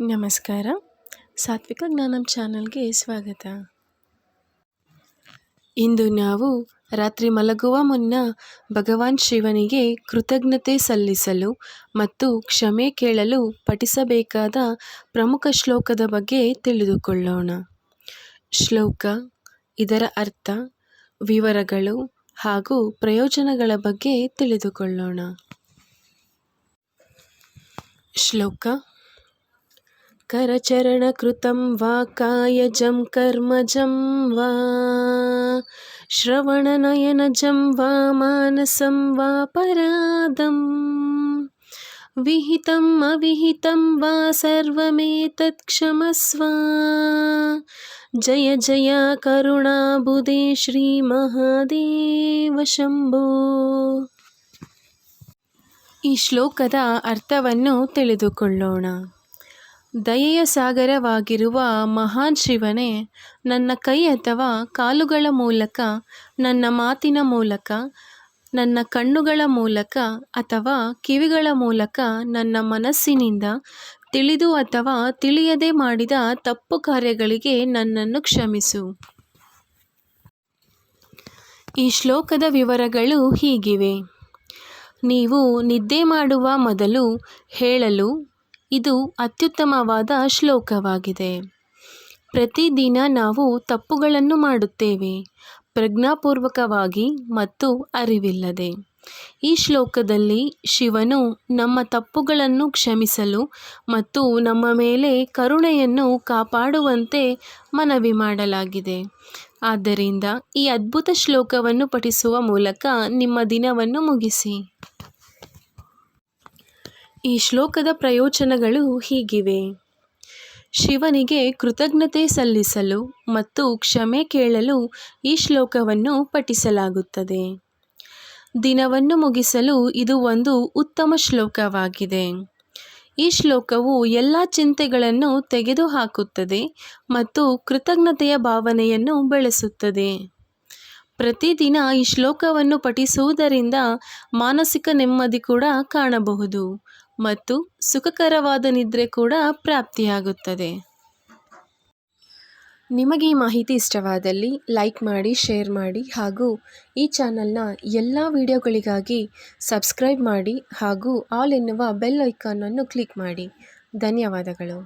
ನಮಸ್ಕಾರ. ಸಾತ್ವಿಕ ಜ್ಞಾನಂ ಚಾನಲ್ಗೆ ಸ್ವಾಗತ. ಇಂದು ನಾವು ರಾತ್ರಿ ಮಲಗುವ ಮುನ್ನ ಭಗವಾನ್ ಶಿವನಿಗೆ ಕೃತಜ್ಞತೆ ಸಲ್ಲಿಸಲು ಮತ್ತು ಕ್ಷಮೆ ಕೇಳಲು ಪಠಿಸಬೇಕಾದ ಪ್ರಮುಖ ಶ್ಲೋಕದ ಬಗ್ಗೆ ತಿಳಿದುಕೊಳ್ಳೋಣ. ಶ್ಲೋಕ ಇದರ ಅರ್ಥ ವಿವರಗಳು ಹಾಗೂ ಪ್ರಯೋಜನಗಳ ಬಗ್ಗೆ ತಿಳಿದುಕೊಳ್ಳೋಣ. ಶ್ಲೋಕ करचरणकृतं वा कायजं कर्मजं वा श्रवणनयनजं वा मानसं वा परादं विहितम् अविहितं वा सर्वमेतत् क्षमस्व जय जय करुणाबुधे ಶ್ರೀಮಹಾದೇವ ಶಂಭೋ ಈ ಶ್ಲೋಕದ ಅರ್ಥವನ್ನು ತಿಳಿದುಕೊಳ್ಳೋಣ ದಯೆಯ ಸಾಗರವಾಗಿರುವ ಮಹಾನ್ ಶಿವನೇ, ನನ್ನ ಕೈ ಅಥವಾ ಕಾಲುಗಳ ಮೂಲಕ, ನನ್ನ ಮಾತಿನ ಮೂಲಕ, ನನ್ನ ಕಣ್ಣುಗಳ ಮೂಲಕ ಅಥವಾ ಕಿವಿಗಳ ಮೂಲಕ ನನ್ನ ಮನಸ್ಸಿನಿಂದ ತಿಳಿದು ಅಥವಾ ತಿಳಿಯದೆ ಮಾಡಿದ ತಪ್ಪು ಕಾರ್ಯಗಳಿಗೆ ನನ್ನನ್ನು ಕ್ಷಮಿಸು. ಈ ಶ್ಲೋಕದ ವಿವರಗಳು ಹೀಗಿವೆ. ನೀವು ನಿದ್ದೆ ಮಾಡುವ ಮೊದಲು ಹೇಳಲು ಇದು ಅತ್ಯುತ್ತಮವಾದ ಶ್ಲೋಕವಾಗಿದೆ. ಪ್ರತಿದಿನ ನಾವು ತಪ್ಪುಗಳನ್ನು ಮಾಡುತ್ತೇವೆ, ಪ್ರಜ್ಞಾಪೂರ್ವಕವಾಗಿ ಮತ್ತು ಅರಿವಿಲ್ಲದೆ. ಈ ಶ್ಲೋಕದಲ್ಲಿ ಶಿವನು ನಮ್ಮ ತಪ್ಪುಗಳನ್ನು ಕ್ಷಮಿಸಲು ಮತ್ತು ನಮ್ಮ ಮೇಲೆ ಕರುಣೆಯನ್ನು ಕಾಪಾಡುವಂತೆ ಮನವಿ ಮಾಡಲಾಗಿದೆ. ಆದ್ದರಿಂದ ಈ ಅದ್ಭುತ ಶ್ಲೋಕವನ್ನು ಪಠಿಸುವ ಮೂಲಕ ನಿಮ್ಮ ದಿನವನ್ನು ಮುಗಿಸಿ. ಈ ಶ್ಲೋಕದ ಪ್ರಯೋಜನಗಳು ಹೀಗಿವೆ. ಶಿವನಿಗೆ ಕೃತಜ್ಞತೆ ಸಲ್ಲಿಸಲು ಮತ್ತು ಕ್ಷಮೆ ಕೇಳಲು ಈ ಶ್ಲೋಕವನ್ನು ಪಠಿಸಲಾಗುತ್ತದೆ. ದಿನವನ್ನು ಮುಗಿಸಲು ಇದು ಒಂದು ಉತ್ತಮ ಶ್ಲೋಕವಾಗಿದೆ. ಈ ಶ್ಲೋಕವು ಎಲ್ಲ ಚಿಂತೆಗಳನ್ನು ತೆಗೆದುಹಾಕುತ್ತದೆ ಮತ್ತು ಕೃತಜ್ಞತೆಯ ಭಾವನೆಯನ್ನು ಬೆಳೆಸುತ್ತದೆ. ಪ್ರತಿದಿನ ಈ ಶ್ಲೋಕವನ್ನು ಪಠಿಸುವುದರಿಂದ ಮಾನಸಿಕ ನೆಮ್ಮದಿ ಕೂಡ ಕಾಣಬಹುದು. ಮತ್ತು ಸುಖಕರವಾದ ನಿದ್ರೆ ಕೂಡ ಪ್ರಾಪ್ತಿಯಾಗುತ್ತದೆ. ನಿಮಗೆ ಈ ಮಾಹಿತಿ ಇಷ್ಟವಾದಲ್ಲಿ ಲೈಕ್ ಮಾಡಿ, ಶೇರ್ ಮಾಡಿ ಹಾಗೂ ಈ ಚಾನಲ್ನ ಎಲ್ಲ ವಿಡಿಯೋಗಳಿಗಾಗಿ ಸಬ್ಸ್ಕ್ರೈಬ್ ಮಾಡಿ ಹಾಗೂ ಆಲ್ ಎನ್ನುವ ಬೆಲ್ ಐಕಾನನ್ನು ಕ್ಲಿಕ್ ಮಾಡಿ. ಧನ್ಯವಾದಗಳು.